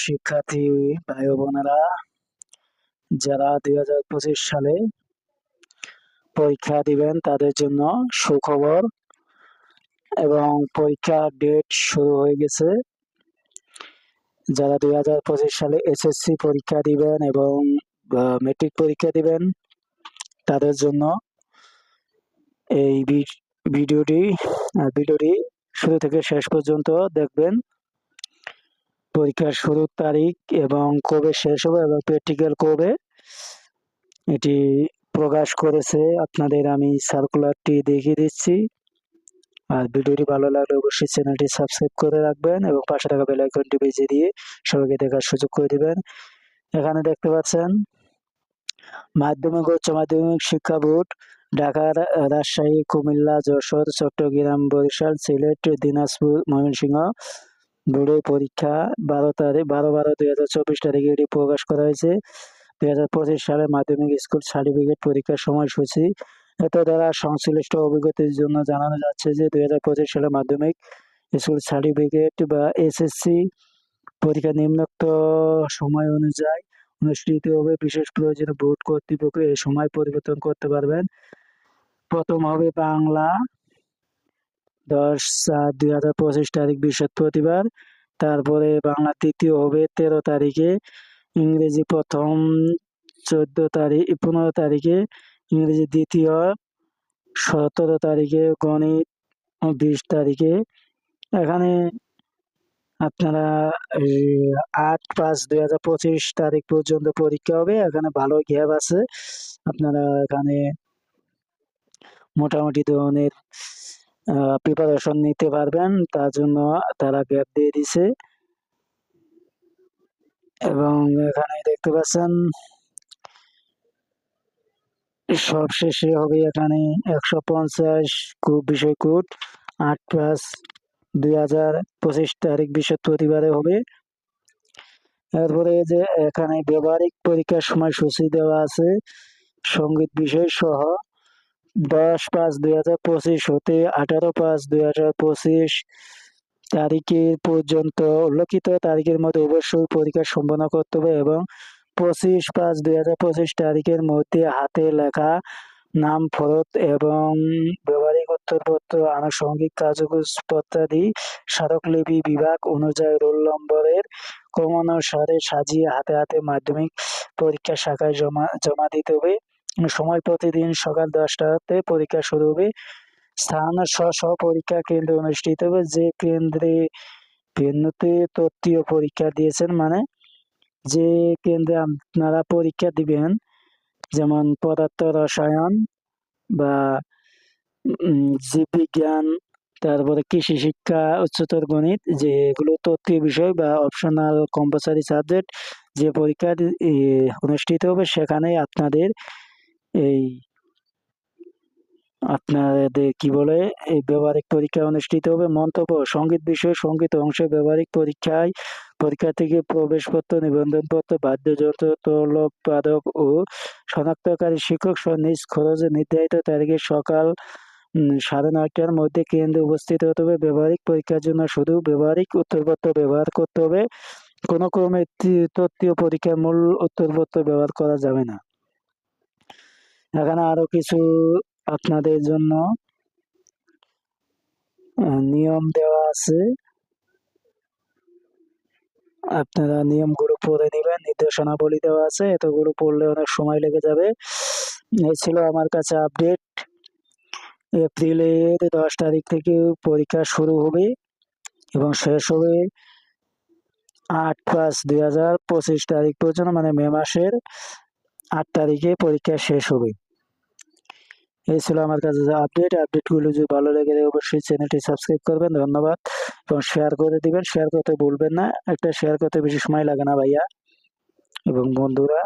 শিক্ষার্থী ভাই বোনেরা, যারা দুই হাজার পঁচিশ সালে পরীক্ষা দিবেন তাদের জন্য সুখবর এবং পরীক্ষার ডেট শুরু হয়ে গেছে। যারা দুই হাজার পঁচিশ সালে এসএসসি পরীক্ষা দিবেন এবং মেট্রিক পরীক্ষা দিবেন, তাদের জন্য এই ভিডিওটি ভিডিওটি শুরু থেকে শেষ পর্যন্ত দেখবেন। পরীক্ষার শুরুর তারিখ এবং কবে শেষ হবে এবং প্র্যাকটিক্যাল কবে, এটি প্রকাশ করেছে আপনাদের আমি সার্কুলারটি দেখিয়ে দিচ্ছি। আর ভিডিওটি ভালো লাগলে অবশ্যই চ্যানেলটি সাবস্ক্রাইব করে রাখবেন এবং পাশে থাকা বেল আইকনটি বেজে দিয়ে সবাইকে দেখার সুযোগ করে দিবেন। এখানে দেখতে পাচ্ছেন, মাধ্যমিক উচ্চ মাধ্যমিক শিক্ষা বোর্ড, ঢাকা রাজশাহী, কুমিল্লা, যশোর, চট্টগ্রাম, বরিশাল, সিলেট, দিনাজপুর, ময়মনসিংহ বোর্ডের পরীক্ষা বারো তারিখ, বারো বারো দুই হাজার চব্বিশ তারিখে এটি প্রকাশ করা হয়েছে। দুই হাজার পঁচিশ সালে মাধ্যমিক স্কুল সার্টিফিকেট পরীক্ষার সময়সূচি। এত দ্বারা সংশ্লিষ্ট অভিজ্ঞতার জন্য জানানো যাচ্ছে যে দুই হাজার পঁচিশ সালে মাধ্যমিক স্কুল সার্টিফিকেট বা এসএসসি পরীক্ষা নিম্নোক্ত সময় অনুযায়ী অনুষ্ঠিত হবে। বিশেষ প্রয়োজনে বোর্ড কর্তৃপক্ষ এই সময় পরিবর্তন করতে পারবেন। প্রথম হবে বাংলা দশ চার দুই হাজার পঁচিশ তারিখ বৃহস্পতিবার। তারপরে বাংলা তৃতীয় হবে তেরো তারিখে, ইংরেজি প্রথম চোদ্দ তারিখ পনেরো তারিখে, ইংরেজি দ্বিতীয় সতেরো তারিখে, গণিত বিশ তারিখে। এখানে আপনারা আট পাঁচ দুই হাজার পঁচিশ তারিখ পর্যন্ত পরীক্ষা হবে। এখানে ভালো গ্যাপ আছে। আপনারা এখানে মোটামুটি ধরনের প্রিপারেশন নিতে পারবেন, তার জন্য তারা গ্যাপ দিয়ে দিছে। এবং এখানে দেখতে পাচ্ছেন, সবশেষে হবে এখানে একশো পঞ্চাশ বিষয় কোড আট পাঁচ দুই হাজার পঁচিশ তারিখ বৃহস্পতিবারে হবে। এরপরে যে এখানে ব্যবহারিক পরীক্ষার সময়সূচি দেওয়া আছে, সংগীত বিষয় সহ। দশ পাঁচ দুই হাজার পঁচিশ হতে আঠারো পাঁচ দুই হাজার পঁচিশ তারিখের পর্যন্ত উল্লেখিত তারিখের মধ্যে অবশ্যই পরীক্ষা সম্পন্ন করতে হবে এবং পঁচিশ পাঁচ দুই হাজার পঁচিশ তারিখের মধ্যে হাতে লেখা নাম, ফরত এবং ব্যবহারিক উত্তরপত্র, আনুষঙ্গিক কাগজপত্রাদি, স্মারকলিপি বিভাগ অনুযায়ী রোল নম্বরের ক্রমানুসারে সাজিয়ে হাতে হাতে মাধ্যমিক পরীক্ষা শাখায় জমা জমা দিতে হবে। সময় প্রতিদিন সকাল দশটাতে পরীক্ষা শুরু হবে। স্থান স্ব স্ব পরীক্ষা কেন্দ্রে অনুষ্ঠিত হবে। যে কেন্দ্রে, কেন্দ্রতে তত্ত্বীয় পরীক্ষা দিয়েছেন মানে যে কেন্দ্রে আপনারা পরীক্ষা দিবেন, যেমন পদার্থ, রসায়ন বা জীববিজ্ঞান, তারপরে কৃষি শিক্ষা, উচ্চতর গণিত যেগুলো তত্ত্বীয় বিষয় বা অপশনাল কম্পালসারি সাবজেক্ট যে পরীক্ষা অনুষ্ঠিত হবে সেখানে আপনাদের এই আপনাদের, কি বলে, এই ব্যবহারিক পরীক্ষা অনুষ্ঠিত হবে মন্তব্য, সংগীত বিষয়ে সংগীত অংশে ব্যবহারিক পরীক্ষায় পরীক্ষা থেকে প্রবেশপত্র, নিবন্ধনপত্র, বাদ্যযন্ত্র তলবাদক ও শনাক্তকারী শিক্ষক সহ নিজ খরচে নির্ধারিত তারিখে সকাল সাড়ে নয়টার মধ্যে কেন্দ্রে উপস্থিত হতে হবে। ব্যবহারিক পরীক্ষার জন্য শুধু ব্যবহারিক উত্তরপত্র ব্যবহার করতে হবে। কোনো ক্রমে তত্ত্বীয় পরীক্ষার মূল উত্তরপত্র ব্যবহার করা যাবে না। এখানে আরও কিছু আপনাদের জন্য নিয়ম দেওয়া আছে। আপনারা নিয়মগুলো পড়ে নেবেন, নির্দেশনাবলী দেওয়া আছে। এতগুলো পড়লে অনেক সময় লেগে যাবে। এই ছিল আমার কাছে আপডেট এপ্রিলের দশ তারিখ থেকে পরীক্ষা শুরু হবে এবং শেষ হবে আট পাঁচ দুই হাজার পঁচিশ তারিখ পর্যন্ত মানে মে মাসের আট তারিখে পরীক্ষা শেষ হবে। এই ছিল আমার কাছে যে আপডেট আপডেটগুলো যদি ভালো লেগে অবশ্যই চ্যানেলটি সাবস্ক্রাইব করবেন। ধন্যবাদ। এবং শেয়ার করে দিবেন। শেয়ার করতে ভুলবেন না। একটা শেয়ার করতে বেশি সময় লাগে না ভাইয়া। এবং বন্ধুরা